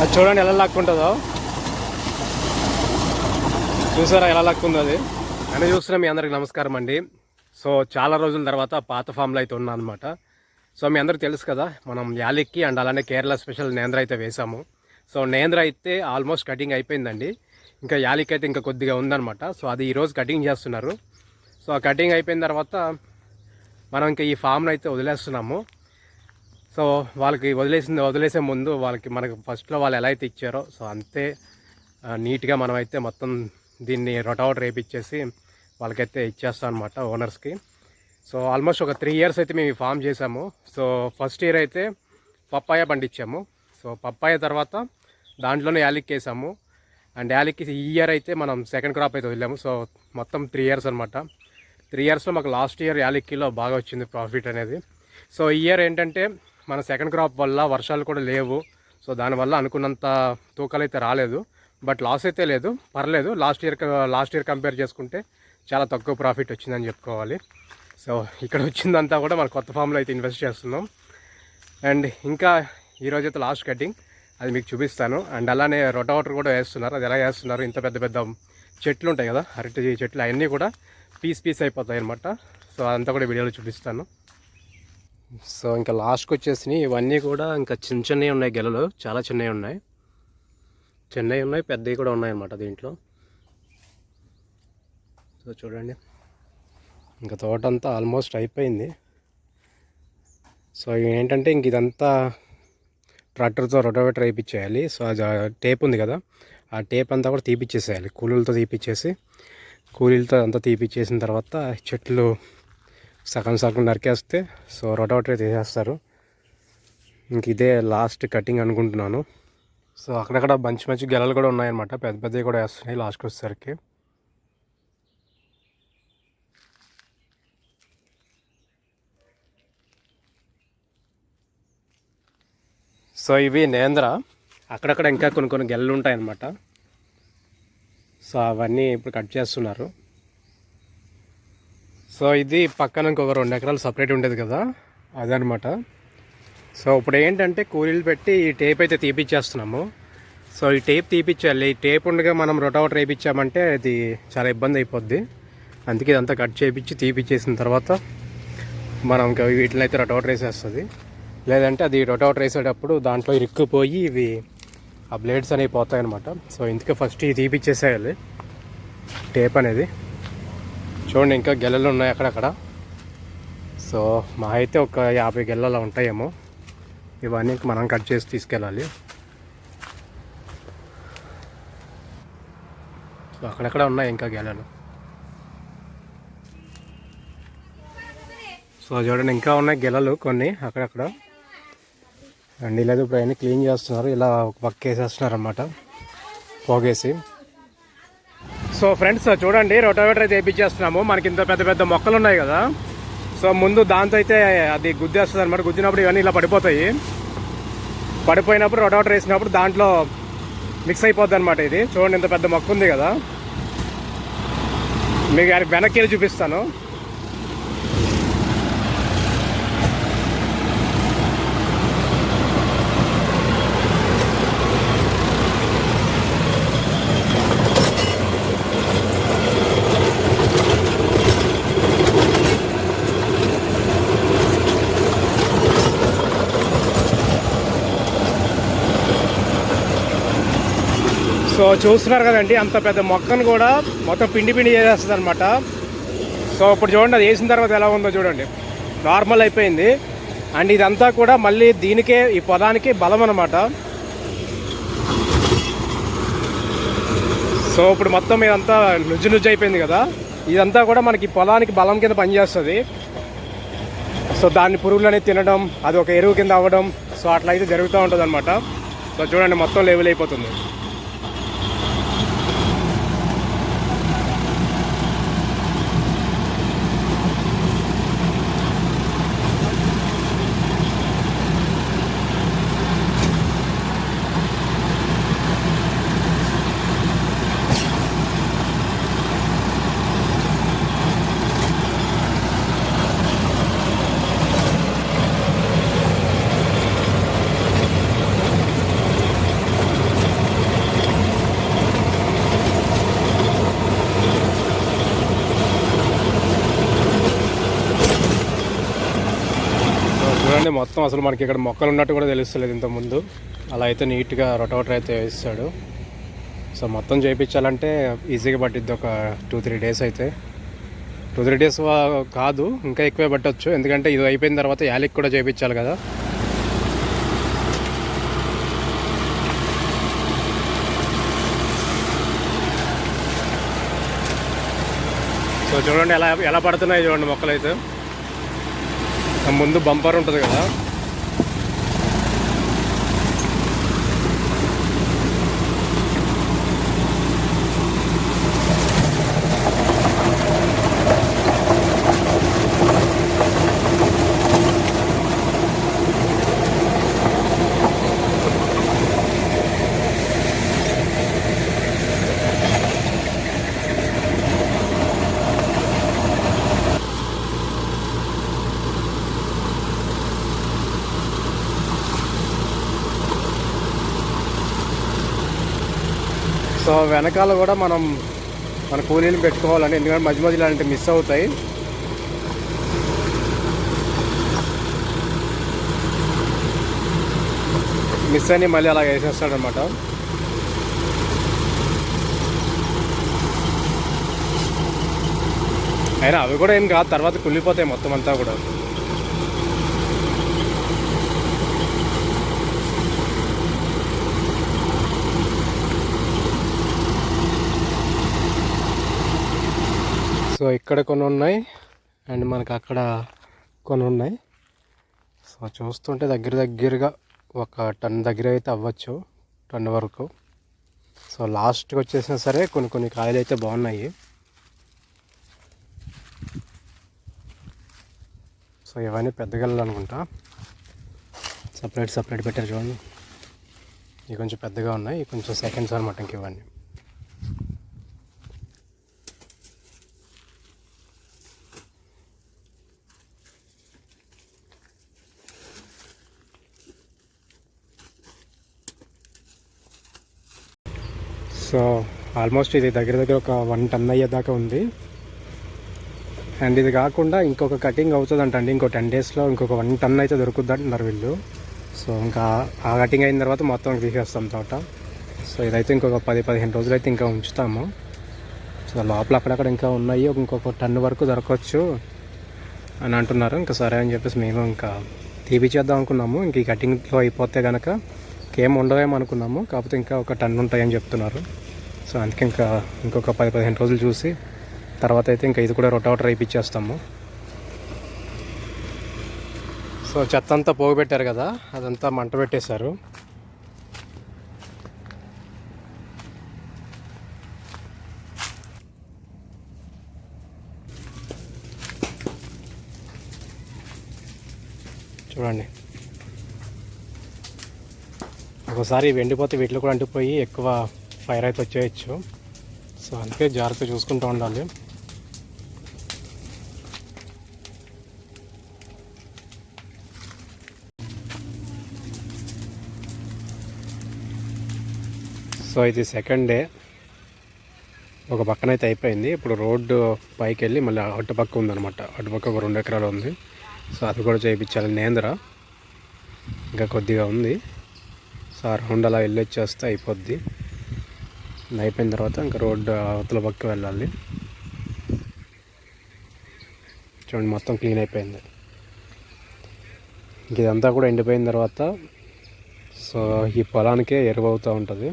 అది చూడండి ఎలా లాక్కుంటుందో చూసారా ఎలా లాక్కుందో అది? అని చూస్తున్నా మీ అందరికి నమస్కారం అండి. సో చాలా రోజుల తర్వాత పాత ఫామ్లో అయితే ఉన్నా అనమాట సో మీ అందరికి తెలుసు కదా మనం యాలిక్కి అండ్ అలానే కేరళ స్పెషల్ నేంద్ర అయితే వేసాము. సో నేంద్ర అయితే ఆల్మోస్ట్ కటింగ్ అయిపోయిందండి. ఇంకా యాలిక్ అయితే ఇంకా కొద్దిగా ఉందన్నమాట. సో అది ఈరోజు కటింగ్ చేస్తున్నారు. సో ఆ కటింగ్ అయిపోయిన తర్వాత మనం ఇంకా ఈ ఫామ్ను అయితే వదిలేస్తున్నాము. సో వాళ్ళకి వదిలేసింది వదిలేసే ముందు వాళ్ళకి మనకు ఫస్ట్లో వాళ్ళు ఎలా అయితే ఇచ్చారో సో అంతే నీట్గా మనమైతే మొత్తం దీన్ని రొటౌట్ రేపిచ్చేసి వాళ్ళకైతే ఇచ్చేస్తాం అనమాట ఓనర్స్కి. సో ఆల్మోస్ట్ ఒక త్రీ ఇయర్స్ అయితే మేము ఫామ్ చేసాము సో ఫస్ట్ ఇయర్ అయితే పప్పాయ పండించాము. సో పప్పాయ తర్వాత దాంట్లోనే యాలిక్ వేసాము. అండ్ యాలిక్కి ఈ ఇయర్ అయితే మనం సెకండ్ క్రాప్ అయితే వదిలాము. సో మొత్తం త్రీ ఇయర్స్ అనమాట త్రీ ఇయర్స్లో మాకు లాస్ట్ ఇయర్ యాలిక్కిలో బాగా వచ్చింది ప్రాఫిట్ అనేది. సో ఈ ఇయర్ ఏంటంటే మన సెకండ్ క్రాప్ వల్ల వర్షాలు కూడా లేవు. సో దానివల్ల అనుకున్నంత తూకాలు అయితే రాలేదు. బట్ లాస్ అయితే లేదు. పర్లేదు. Last year last year compare చేసుకుంటే చాలా తక్కువ ప్రాఫిట్ వచ్చిందని చెప్పుకోవాలి. సో ఇక్కడ వచ్చిందంతా కూడా మన కొత్త ఫామ్లో అయితే ఇన్వెస్ట్ చేస్తున్నాం. అండ్ ఇంకా ఈరోజు అయితే లాస్ట్ కటింగ్ అది మీకు చూపిస్తాను. అండ్ అలానే రొటోటర్ కూడా వేస్తున్నారు. అది ఎలా వేస్తున్నారు? ఇంత పెద్ద పెద్ద చెట్లు ఉంటాయి కదా. అరటి చెట్లు అవన్నీ కూడా పీస్ పీస్ అయిపోతాయి అనమాట సో అదంతా కూడా వీడియోలో చూపిస్తాను. సో ఇంకా లాస్ట్కి వచ్చేసినాయి ఇవన్నీ కూడా ఇంకా చిన్న చిన్నవి ఉన్నాయి గెలలు. చాలా చిన్నవి ఉన్నాయి. చిన్నవి ఉన్నాయి పెద్దవి కూడా ఉన్నాయి అన్నమాట దీంట్లో. సో చూడండి. ఇంకా తోట అంతా ఆల్మోస్ట్ అయిపోయింది. సో ఏంటంటే ఇంక ఇదంతా ట్రాక్టర్తో రొటోవేటర్ వేయించేయాలి సో అది టేప్ ఉంది కదా ఆ టేప్ అంతా కూడా తీపిచ్చేసేయాలి. కూలీలతో తీపిచ్చేసి కూలీలతో అంతా తీపిచ్చేసిన తర్వాత చెట్లు సగం సగం నరికేస్తే సో రొటోటరీ తీసేస్తారు ఇంక ఇదే లాస్ట్ కటింగ్ అనుకుంటున్నాను. సో అక్కడక్కడ మంచి మంచి గెలలు కూడా ఉన్నాయన్నమాట. పెద్ద పెద్దవి కూడా వేస్తున్నాయి లాస్ట్కి వచ్చేసరికి. సో ఇవి నేంద్ర. అక్కడక్కడ ఇంకా కొన్ని కొన్ని గెలలు ఉంటాయన్నమాట. సో అవన్నీ ఇప్పుడు కట్ చేస్తున్నారు. సో ఇది పక్కన ఇంకొక రెండు ఎకరాలు సపరేట్ ఉండేది కదా అదనమాట సో ఇప్పుడు ఏంటంటే కూలీలు పెట్టి ఈ టేప్ అయితే తీపిచ్చేస్తున్నాము. సో ఈ టేప్ తీపిచ్చాలి ఈ టేప్ ఉండగా మనం రొటోవటర్ వేయించామంటే అది చాలా ఇబ్బంది అయిపోద్ది. అందుకే ఇదంతా కట్ చేయించి తీపిచ్చేసిన తర్వాత మనం ఇంకా వీటిని అయితే రొటోవటర్ వేసేస్తుంది. లేదంటే అది రొటోవటర్ వేసేటప్పుడు దాంట్లో ఇరుక్కుపోయి ఇవి ఆ బ్లేడ్స్ అనేవి పోతాయి అనమాట సో ఇందుకే ఫస్ట్ ఇది తీపిచ్చేసేయాలి టేప్ అనేది. చూడండి ఇంకా గెలలు ఉన్నాయి అక్కడక్కడ. సో మా అయితే ఒక యాభై గెల్లలు ఉంటాయేమో. ఇవన్నీ మనం కట్ చేసి తీసుకెళ్ళాలి. సో అక్కడక్కడ ఉన్నాయి ఇంకా గెలలు. సో చూడండి ఇంకా ఉన్నాయి గెలలు కొన్ని అక్కడక్కడ. అండ్ ఇలా ఇప్పుడు అవన్నీ క్లీన్ చేస్తున్నారు. ఇలా ఒక పక్క వేసేస్తున్నారు అన్నమాట పోగేసి. సో ఫ్రెండ్స్ చూడండి రొటోవేటర్ అయితే వేయించేస్తున్నాము మనకి ఇంత పెద్ద పెద్ద మొక్కలు ఉన్నాయి కదా. సో ముందు దాంతో అయితే అది గుద్దేస్తుంది అనమాట గుద్దినప్పుడు ఇవన్నీ ఇలా పడిపోతాయి. పడిపోయినప్పుడు రొటోవేటర్ వేసినప్పుడు దాంట్లో మిక్స్ అయిపోద్ది అనమాట ఇది. చూడండి ఇంత పెద్ద మొక్క ఉంది కదా. మీకు వెనక్కి వెళ్ళి చూపిస్తాను. సో చూస్తున్నారు కదండి అంత పెద్ద మొక్కను కూడా మొత్తం పిండి పిండి చేసేస్తుంది అనమాట సో ఇప్పుడు చూడండి అది వేసిన తర్వాత ఎలా ఉందో చూడండి. నార్మల్ అయిపోయింది. అండ్ ఇదంతా కూడా మళ్ళీ దీనికే ఈ పొలానికి బలం అనమాట సో ఇప్పుడు మొత్తం ఇదంతా నుజ్జు నుజ్జు అయిపోయింది కదా. ఇదంతా కూడా మనకి పొలానికి బలం కింద పనిచేస్తుంది. సో దాన్ని పురుగులు అనేది తినడం అది ఒక ఎరువు కింద అవ్వడం సో అట్లా అయితే జరుగుతూ ఉంటుంది అనమాట సో చూడండి మొత్తం లెవెల్ అయిపోతుంది. మొత్తం అసలు మనకి ఇక్కడ మొక్కలు ఉన్నట్టు కూడా తెలుస్తలేదు ఇంత ముందు అలా అయితే నీట్గా రొటవటర్ అయితే వేస్తాడు. సో మొత్తం చేయించాలంటే ఈజీగా పట్టిద్ది ఒక టూ త్రీ డేస్ అయితే. టూ త్రీ డేస్ కాదు ఇంకా ఎక్కువే పట్టవచ్చు ఎందుకంటే ఇది అయిపోయిన తర్వాత యాలిక్ కూడా చేయించాలి కదా. సో చూడండి ఎలా ఎలా పడుతున్నాయి చూడండి మొక్కలు అయితే ముందు బంపర్ ఉంటుంది కదా. సో వెనకాల కూడా మనం మన కూలీలు పెట్టుకోవాలని ఎందుకంటే మధ్య మధ్యలో అలాంటివి మిస్ అవుతాయి. మిస్ అని మళ్ళీ అలా వేసేస్తాడనమాట. అయినా అవి కూడా ఏం కాదు తర్వాత కుళ్ళిపోతాయి మొత్తం అంతా కూడా. సో ఇక్కడ కొన్ని ఉన్నాయి అండ్ మనకు అక్కడ కొన్ని ఉన్నాయి సో చూస్తుంటే దగ్గర దగ్గరగా ఒక టన్ దగ్గర అయితే అవ్వచ్చు టన్ వరకు. సో లాస్ట్కి వచ్చేసినా సరే కొన్ని కొన్ని కాయలు అయితే బాగున్నాయి. సో ఇవన్నీ పెద్దగల్లు అనుకుంటా. సపరేట్ సపరేట్ పెట్టారు చూడండి. ఇవి కొంచెం పెద్దగా ఉన్నాయి కొంచెం సెకండ్స్ అనమాట ఇంక ఇవన్నీ. సో ఆల్మోస్ట్ ఇది దగ్గర దగ్గర ఒక వన్ టన్ అయ్యేదాకా ఉంది. అండ్ ఇది కాకుండా ఇంకొక కటింగ్ అవుతుంది అండి ఇంకో టెన్ డేస్లో ఇంకొక వన్ టన్ అయితే దొరుకుద్ది అంటున్నారు వీళ్ళు. సో ఇంకా ఆ కటింగ్ అయిన తర్వాత మొత్తం తీసేస్తాం తోట. సో ఇదైతే ఇంకొక పది పదిహేను రోజులు అయితే ఇంకా ఉంచుతాము. సో లోపల అక్కడక్కడ ఇంకా ఉన్నాయి. ఇంకొక టన్ను వరకు దొరకవచ్చు అని అంటున్నారు. ఇంకా సరే అని చెప్పేసి మేము ఇంకా తీపిచేద్దాం అనుకున్నాము. ఇంక ఈ కటింగ్లో అయిపోతే కనుక ఇంకేం ఉండవేమో అనుకున్నాము. కాకపోతే ఇంకా ఒక టన్ను ఉంటాయని చెప్తున్నారు. సో అందుకే ఇంకా ఇంకొక పది పదిహేను రోజులు చూసి తర్వాత అయితే ఇంకా ఇది కూడా రొటావటర్ అయిపించేస్తాము సో చెత్త అంతా పోగబెట్టారు కదా అదంతా మంట పెట్టేశారు. చూడండి. ఒకసారి వెండిపోతే వీటిలో కూడా అంటిపోయి ఎక్కువ ఫైర్ అయితే వచ్చేయచ్చు. సో అందుకే జాగ్రత్త చూసుకుంటూ ఉండాలి. సో ఇది సెకండ్ డే. ఒక పక్కన అయితే అయిపోయింది. ఇప్పుడు రోడ్డు పైకి వెళ్ళి మళ్ళీ అటుపక్క ఉందన్నమాట. అటుపక్క ఒక రెండు ఎకరాలు ఉంది. సో అది కూడా చేయించాలి నేంద్ర. ఇంకా కొద్దిగా ఉంది. సో ఆ రౌండ్ అలా వెళ్ళొచ్చేస్తే అయిపోద్ది. అయిపోయిన తర్వాత ఇంకా రోడ్డు అవతల పక్క వెళ్ళాలి. చూడండి మొత్తం క్లీన్ అయిపోయింది. ఇంక ఇదంతా కూడా ఎండిపోయిన తర్వాత సో ఈ పొలానికే ఎరువు అవుతూ ఉంటుంది.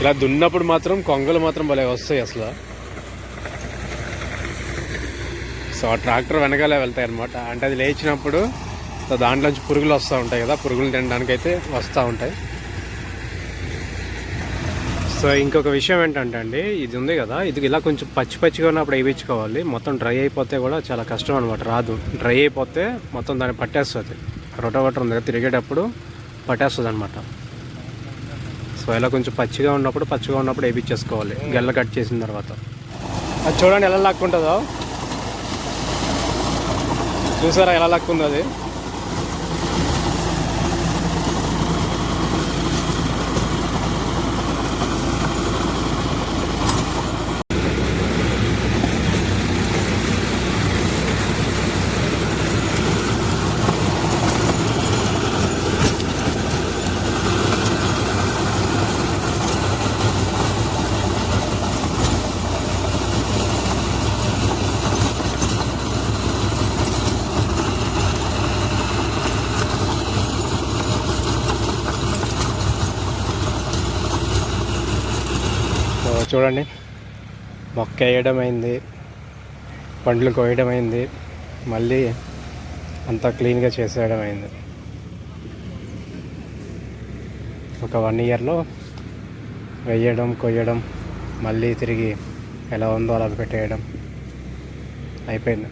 ఇలా దున్నప్పుడు మాత్రం కొంగలు మాత్రం భలే వస్తాయి అసలు. సో ఆ ట్రాక్టర్ వెనకాలే వెళ్తాయి అనమాట అంటే అది లేచినప్పుడు సో దాంట్లోంచి పురుగులు వస్తూ ఉంటాయి కదా పురుగులు తినడానికి అయితే వస్తూ ఉంటాయి. సో ఇంకొక విషయం ఏంటంటే అండి ఇది ఉంది కదా ఇది ఇలా కొంచెం పచ్చి పచ్చిగా ఉన్నప్పుడు వేయించుకోవాలి. మొత్తం డ్రై అయిపోతే కూడా చాలా కష్టం అనమాట రాదు. డ్రై అయిపోతే మొత్తం దాన్ని పట్టేస్తుంది. రొటోవటర్ ఉంది కదా తిరిగేటప్పుడు పట్టేస్తుంది అనమాట సో ఇలా కొంచెం పచ్చిగా ఉన్నప్పుడు పచ్చిగా ఉన్నప్పుడు వేయించేసుకోవాలి. గెల్ల కట్ చేసిన తర్వాత. అది చూడండి ఎలా లాక్కుంటుందో. చూసారా ఎలా లాక్కుందో అది? సో చూడండి మొక్క వేయడం అయింది పండ్లు కోయడం అయింది మళ్ళీ అంతా క్లీన్గా చేసేయడం అయింది ఒక వన్ ఇయర్లో వేయడం కొయ్యడం మళ్ళీ తిరిగి ఎలా ఉందో అలా పెట్టేయడం అయిపోయింది.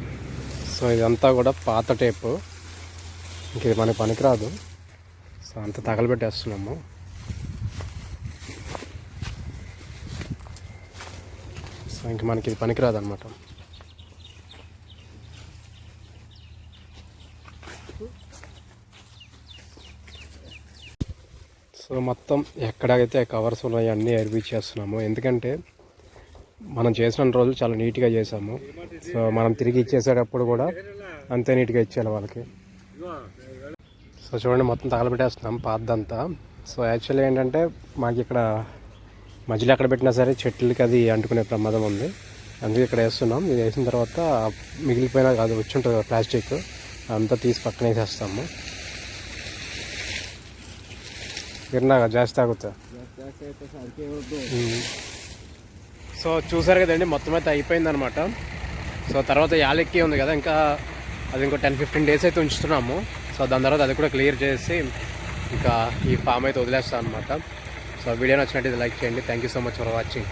సో ఇదంతా కూడా పాత టేపు. ఇంక ఇది మనకి పనికిరాదు. సో అంత తగలబెట్టేస్తున్నాము. సో ఇంక మనకి ఇది పనికిరాదు అనమాట సో మొత్తం ఎక్కడైతే కవర్స్ ఉన్నాయో అన్నీ చేస్తున్నాము. ఎందుకంటే మనం చేసిన రోజులు చాలా నీట్గా చేసాము సో మనం తిరిగి ఇచ్చేసేటప్పుడు కూడా అంతే నీట్గా ఇచ్చేయాలి వాళ్ళకి. సో చూడండి మొత్తం తగలబెట్టేస్తున్నాం పాతదంతా. సో యాక్చువల్లీ ఏంటంటే మాకు ఇక్కడ మధ్యలో ఎక్కడ పెట్టినా సరే చెట్లకి అది అంటుకునే ప్రమాదం ఉంది. అందుకే ఇక్కడ వేస్తున్నాం. ఇది వేసిన తర్వాత మిగిలిపోయిన అది వచ్చి ఉంటుంది ప్లాస్టిక్. అంతా తీసి పక్కన వేసేస్తాము. తిన్నాక జాస్తి తాగుతా. సో చూసారు కదండి మొత్తం అయితే అయిపోయిందనమాట సో తర్వాత యాలెక్కి ఉంది కదా ఇంకా అది ఇంకో టెన్ ఫిఫ్టీన్ డేస్ అయితే ఉంచుతున్నాము. సో దాని తర్వాత అది కూడా క్లియర్ చేసి ఇంకా ఈ ఫామ్ అయితే వదిలేస్తాను అనమాట సో వీడియో నచ్చినట్టు లైక్ చేయండి. Thank you so much for watching